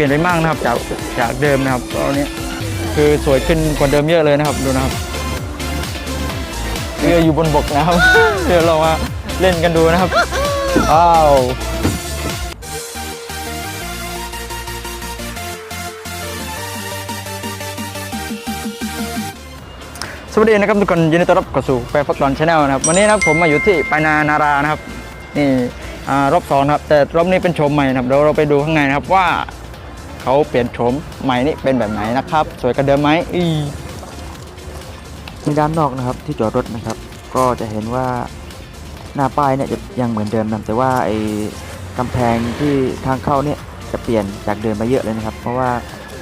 ปลี่ยนไปมากนะครับจากจากเดิมนะครับตอนนี้คือสวยขึ้นกว่าเดิมเยอะเลยนะครับดูนะครับเรืออยู่บนบกนะครับ เดี๋ยวเรามาเล่นกันดูนะครับอ้าวสวัสดีนะครับทุกคนยินดีต้อนรับเข้าสู่แปรฟักดอนชาแนลนะครับ วันนี้นะครับผมมาอยู่ที่ปานานารานะครับนี่อรอบสองครับแต่รอบนี้เป็นโฉมใหม่นะครับเดี๋ยวเราไปดูข้างในนะครับว่า เขาเปลี่ยนโฉมใหม่นี่เป็นแบบไหนนะครับ สวยกันเดิมไหมอีในด้านนอกนะครับที่จอดรถนะครับ ก็จะเห็นว่าหน้าป้ายเนี่ยจะยังเหมือนเดิมนะแต่ว่าไอ้กำแพงที่ทางเข้าเนี่ยจะเปลี่ยนจากเดิมไปเยอะเลยนะครับ เพราะว่า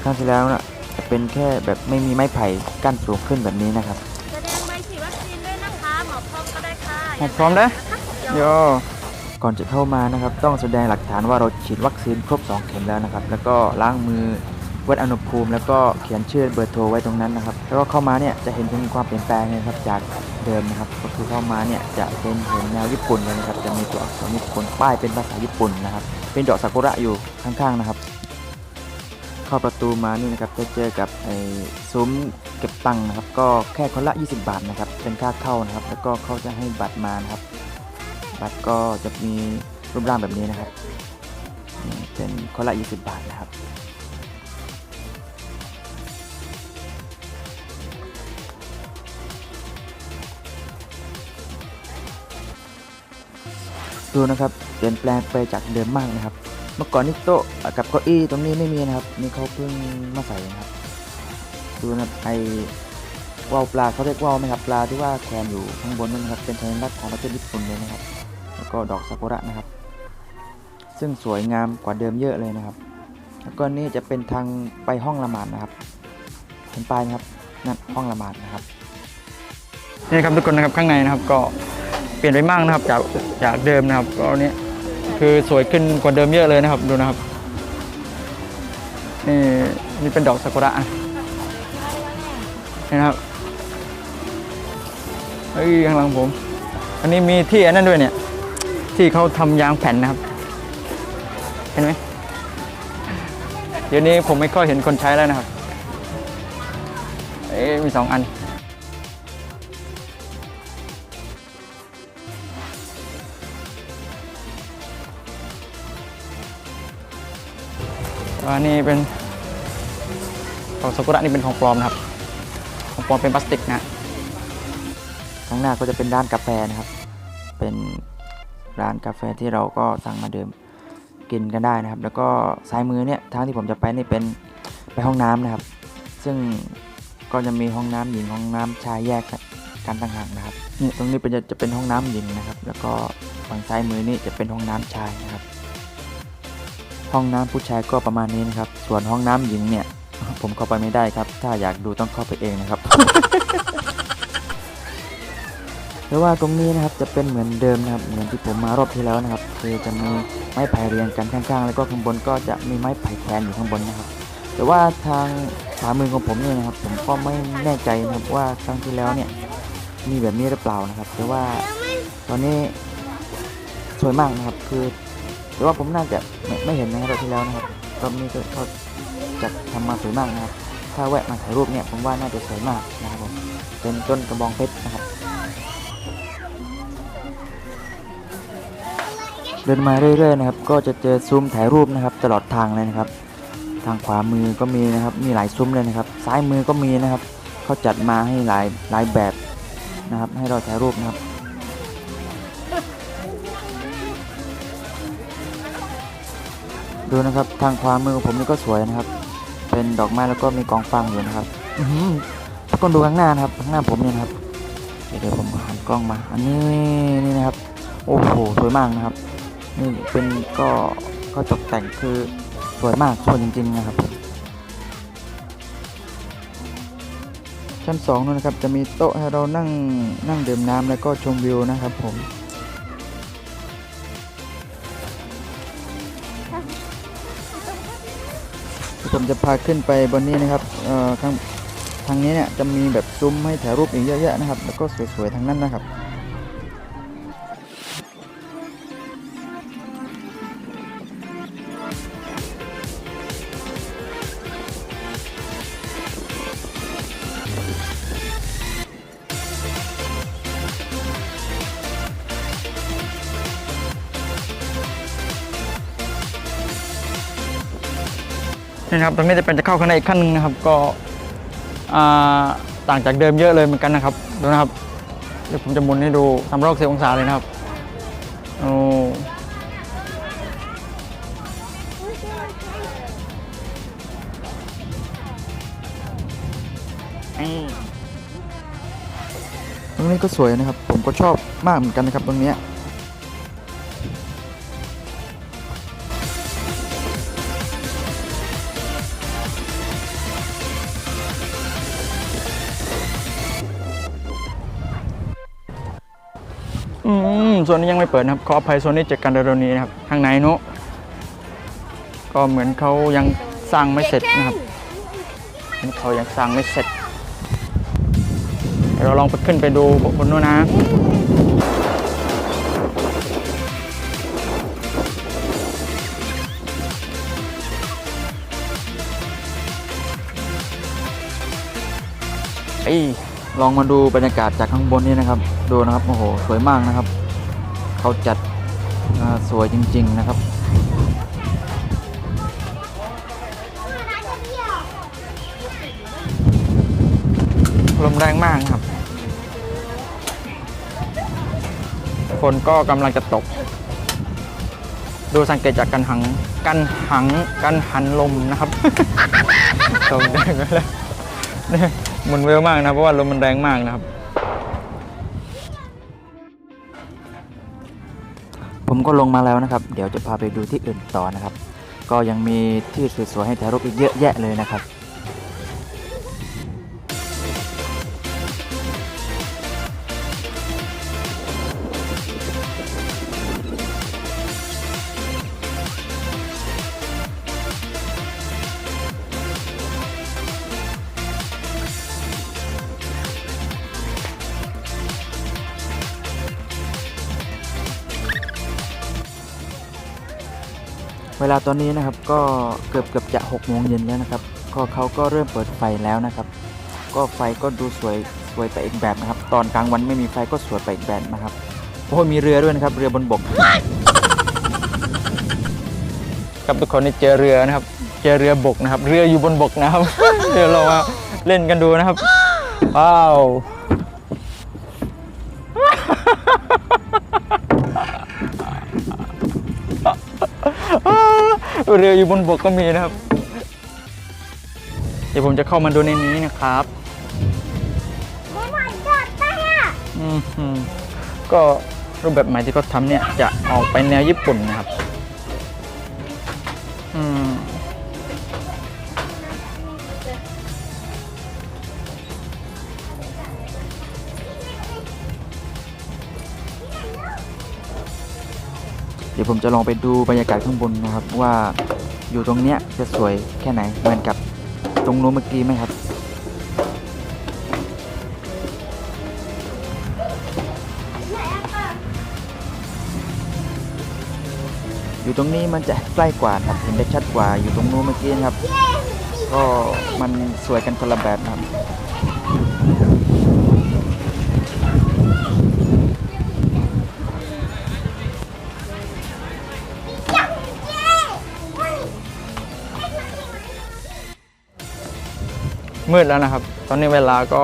ครั้งที่แล้วน่ะจะเป็นแค่แบบไม่มีไม้ไผ่กั้นสูงขึ้นแบบนี้นะครับแสดงใบฉีดวัคซีนด้วยนะคะหมอพร้อมก็ได้ค่ะหมอพร้อมนะโย ก่อนจะเข้ามานะครับ ต้องแสดงหลักฐานว่าเราฉีดวัคซีนครบ 2 เข็มแล้วนะครับ แล้วก็ล้างมือวัดอุณหภูมิ แล้วก็เขียนชื่อเบอร์โทรไว้ตรงนั้นนะครับ แล้วก็เข้ามาเนี่ยจะเห็นถึงความเปลี่ยนแปลงนะครับจากเดิมนะครับ ก็คือเข้ามาเนี่ยจะเป็นเห็นแนวญี่ปุ่นเลยนะครับ จะมีตัวอักษรญี่ปุ่นป้ายเป็นภาษาญี่ปุ่นนะครับ เป็นดอกซากุระอยู่ข้างๆนะครับ เข้าประตูมานี่นะครับจะเจอกับไอ้ซุ้มเก็บตังค์นะครับ ก็แค่คนละ 20 บาทนะครับ เป็นค่าเข้านะครับ แล้วก็เขาจะให้บัตรมานะครับ บัตรก็จะมีรูปร่างแบบนี้นะครับเป็นคนละ 20 บาทนะครับ ดูนะครับเปลี่ยนแปลงไปจากเดิมมากนะครับ เมื่อก่อนนี่โต๊ะกับเก้าอี้ตรงนี้ไม่มีนะครับ นี่เขาเพิ่งมาใส่นะครับ ดูนะครับไอว่าวปลาเขาเรียกว่าวไหมครับปลาที่ว่าแขวนอยู่ข้างบนนั่นนะครับเป็นสัญลักษณ์ของประเทศญี่ปุ่นเลยนะครับ แล้วก็ดอกซากุระนะครับ ซึ่งสวยงามกว่าเดิมเยอะเลยนะครับ แล้วก็นี่จะเป็นทางไปห้องละหมาดนะครับ เห็นป้ายไหมครับนั่นห้องละหมาดนะครับนี่ครับทุกคนนะครับข้างในนะครับก็เปลี่ยนไปมากนะครับจากจากเดิมนะครับก็นี้คือสวยขึ้นกว่าเดิมเยอะเลยนะครับดูนะครับนี่นี่เป็นดอกซากุระอะนี่นะครับเฮ้ยข้างหลังผม อันนี้มีที่อันนั้นด้วยเนี่ย ที่เขาทำยางแผ่นนะครับ เห็นไหมเดี๋ยวนี้ผมไม่ค่อยเห็นคนใช้แล้วนะครับเอ๊มีสองอัน อันนี้เป็นของซากุระนี่เป็นของปลอมนะครับ ของปลอมเป็นพลาสติกนะข้างหน้าก็จะเป็นร้านกาแฟนะครับ เป็น ร้านกาแฟที่เราก็สั่งมาดื่มกินกันได้นะครับ แล้วก็ซ้ายมือเนี่ยทางที่ผมจะไปนี่เป็นไปห้องน้ำนะครับ ซึ่งก็จะมีห้องน้ำหญิงห้องน้ำชายแยกกันต่างหากนะครับนี่ตรงนี้เป็นจะจะเป็นห้องน้ำหญิงนะครับ แล้วก็ฝั่งซ้ายมือนี่จะเป็นห้องน้ำชายนะครับ ห้องน้ำผู้ชายก็ประมาณนี้นะครับ ส่วนห้องน้ำหญิงเนี่ย ผมเข้าไปไม่ได้ครับ ถ้าอยากดูต้องเข้าไปเองนะครับ หรือว่าตรงนี้นะครับจะเป็นเหมือนเดิมนะครับเหมือนที่ผมมารอบที่แล้วนะครับคือจะมีไม้ไผ่เรียงกันข้างๆ แล้วก็ข้างบนก็จะมีไม้ไผ่แขวนอยู่ข้างบนนะครับ แต่ว่าทางขวามือของผมเนี่ยนะครับ ผมก็ไม่แน่ใจนะครับว่าครั้งที่แล้วเนี่ยมีแบบนี้หรือเปล่านะครับ แต่ว่าตอนนี้สวยมากนะครับ คือแต่ว่าผมน่าจะไม่ไม่เห็นนะครับรอบที่แล้วนะครับรอบนี้ก็เขาจัดทำมาสวยมากนะครับ ถ้าแวะมาถ่ายรูปเนี่ยผมว่าน่าจะสวยมากนะครับผมเป็นต้นกระบองเพชรนะครับ เดินมาเรื่อยๆนะครับก็จะเจอซุ้มถ่ายรูปนะครับ ตลอดทางเลยนะครับ ทางขวามือก็มีนะครับมีหลายซุ้มเลยนะครับ ซ้ายมือก็มีนะครับเขาจัดมาให้หลายหลายแบบนะครับ ให้เราถ่ายรูปนะครับดูนะครับทางขวามือของผมนี่ก็สวยนะครับ เป็นดอกไม้แล้วก็มีกองฟางอยู่นะครับอือหือทุกคนดูข้างหน้านะครับข้างหน้าผมเนี่ยนะครับเดี๋ยวผมหันกล้องมา อันนี้นี่นะครับ โอ้โหสวยมากนะครับ นี่เป็นก็ก็ตกแต่งคือสวยมากสวยจริงๆนะครับ ชั้นสองนู่นนะครับจะมีโต๊ะให้เรานั่งนั่งดื่มน้ำแล้วก็ชมวิวนะครับผมผมจะพาขึ้นไปบนนี้นะครับเอ่อข้างทางนี้เนี่ยจะมีแบบซุ้มให้ถ่ายรูปอีกเยอะแยะนะครับ แล้วก็สวยๆทางนั้นนะครับ นะครับตรงนี้จะเป็นจะเข้าข้างในอีกขั้นหนึงนะครับ ก็ต่างจากเดิมเยอะเลยเหมือนกันนะครับดูนะครับเดี๋ยวผมจะหมุนให้ดูทำรอบเสียองศาเลยนะครับโอ้ตรงนี้ก็สวยนะครับ ผมก็ชอบมากเหมือนกันนะครับตรงนี้ มส่วนนี้ยังไม่เปิดนะครับขออภัยส่วนนี้จอกันเร็วๆนี้นะครับข้างในนุก็เหมือนเขายังสร้างไม่เสร็จนะครับเขายังสร้างไม่เสร็จเราลองไปขึ้นไปดูบนนู้นนะเอ้ลองมาดูบรรยากาศจากข้างบนนี่นะครับ ดูนะครับ โอ้โห สวยมากนะครับ เขาจัดสวยจริง ๆ นะครับลมแรงมากครับ ฝนก็กำลังจะตก ดูสังเกตจากกันหังกันหังกันหันลมนะครับตกแดงไปแล้วเนี่ยหมุนเวลมากนะเพราะว่าลมมันแรงมากนะครับ ก็ลงมาแล้วนะครับ เดี๋ยวจะพาไปดูที่อื่นต่อนะครับ ก็ยังมีที่สวยๆให้ถ่ายรูปอีกเยอะแยะเลยนะครับ เวลาตอนนี้นะครับก็เกือบเกือบจะ6โมงเย็นแล้วนะครับก็เขาก็เริ่มเปิดไฟแล้วนะครับ ก็ไฟก็ดูสวยสวยไปอีกแบบนะครับ ตอนกลางวันไม่มีไฟก็สวยไปอีกแบบนะครับโอ้ยมีเรือด้วยนะครับ เรือบนบกครับทุกคนนี่เจอเรือนะครับ เจอเรือบกนะครับ เรืออยู่บนบกนะครับ เดี๋ยวเรามาเล่นกันดูนะครับ ว้าว เรืออยู่บนบกก็มีนะครับ เดี๋ยวผมจะเข้ามาดูในนี้นะครับอืมอืมก็รูปแบบใหม่ที่เขาทำเนี่ย จะออกไปแนวญี่ปุ่นนะครับ อืม เดี๋ยวผมจะลองไปดูบรรยากาศข้างบนนะครับ ว่าอยู่ตรงเนี้ยจะสวยแค่ไหนเหมือนกับตรงนู้นเมื่อกี้ไหมครับอยู่ตรงนี้มันจะใกล้กว่าครับเห็นได้ชัดกว่าอยู่ตรงนู้นเมื่อกี้นะครับ ก็มันสวยกันคนละแบบนะครับ มืดแล้วนะครับ ตอนนี้เวลาก็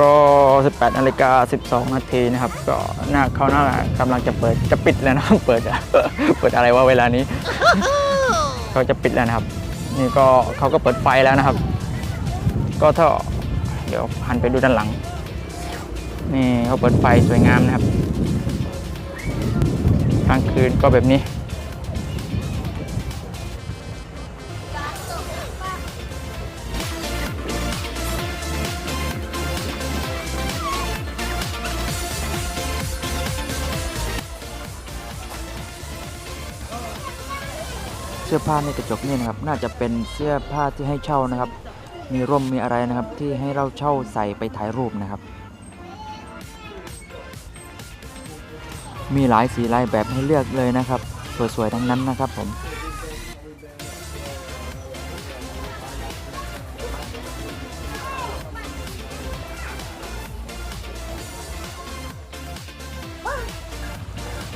ก็ 18นาฬิกา12 นาทีนะครับ ก็หน้าเขาหน้ากำลังจะเปิดจะปิดแล้วนะครับเปิดเปิดอะไรว่าเวลานี้เขาจะปิดแล้วนะครับ นี่ก็เขาก็เปิดไฟแล้วนะครับ ก็ถ้าเดี๋ยวหันไปดูด้านหลัง นี่เขาเปิดไฟสวยงามนะครับกลางคืนก็แบบนี้ สื้อผ้าในกระจกนี่นะครับ น่าจะเป็นเสื้อผ้าที่ให้เช่านะครับ มีร่มมีอะไรนะครับ ที่ให้เราเช่าใส่ไปถ่ายรูปนะครับ มีหลายสีหลายแบบให้เลือกเลยนะครับ สวยๆทั้งนั้นนะครับผม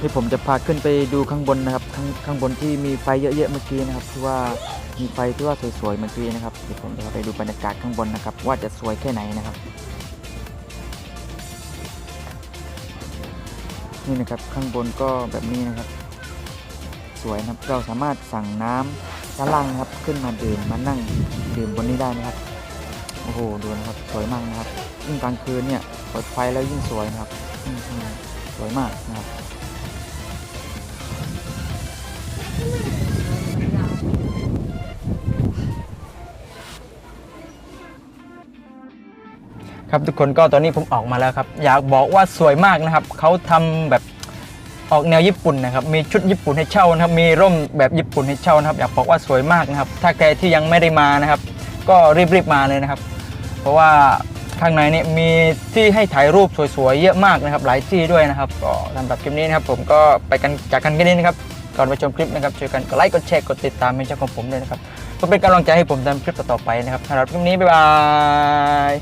ที่ผมจะพาขึ้นไปดูข้างบนนะครับข้างข้างบนที่มีไฟเยอะๆเมื่อกี้นะครับที่ว่ามีไฟที่ว่าสวยๆเมื่อกี้นะครับเดี๋ยวผมจะไปดูบรรยากาศข้างบนนะครับ ว่าจะสวยแค่ไหนนะครับนี่นะครับข้างบนก็แบบนี้นะครับ สวยนะครับเราสามารถสั่งน้ำด้านล่างนะครับขึ้นมาดื่มมานั่งดื่มบนนี้ได้นะครับโอ้โหดูนะครับสวยมากนะครับยิ่งกลางคืนเนี่ยเปิดไฟแล้วยิ่งสวยนะครับสวยมากนะครับ ครับทุกคนก็ตอนนี้ผมออกมาแล้วครับ อยากบอกว่าสวยมากนะครับเขาทำแบบออกแนวญี่ปุ่นนะครับมีชุดญี่ปุ่นให้เช่านะครับมีร่มแบบญี่ปุ่นให้เช่านะครับอยากบอกว่าสวยมากนะครับ ถ้าใครที่ยังไม่ได้มานะครับ ก็รีบๆมาเลยนะครับ เพราะว่าข้างในนี่มีที่ให้ถ่ายรูปสวยๆเยอะมากนะครับ หลายที่ด้วยนะครับก็สำหรับคลิปนี้นะครับ ผมก็ไปกันจากกันแค่นี้นะครับ ก่อนไปชมคลิปนะครับช่วยกันกดไลค์กดแชร์กดติดตามให้ช่องของผมด้วยนะครับเพื่อเป็นกำลังใจให้ผมทำคลิปต่อๆไปนะครับสำหรับคลิปนี้บ๊ายบาย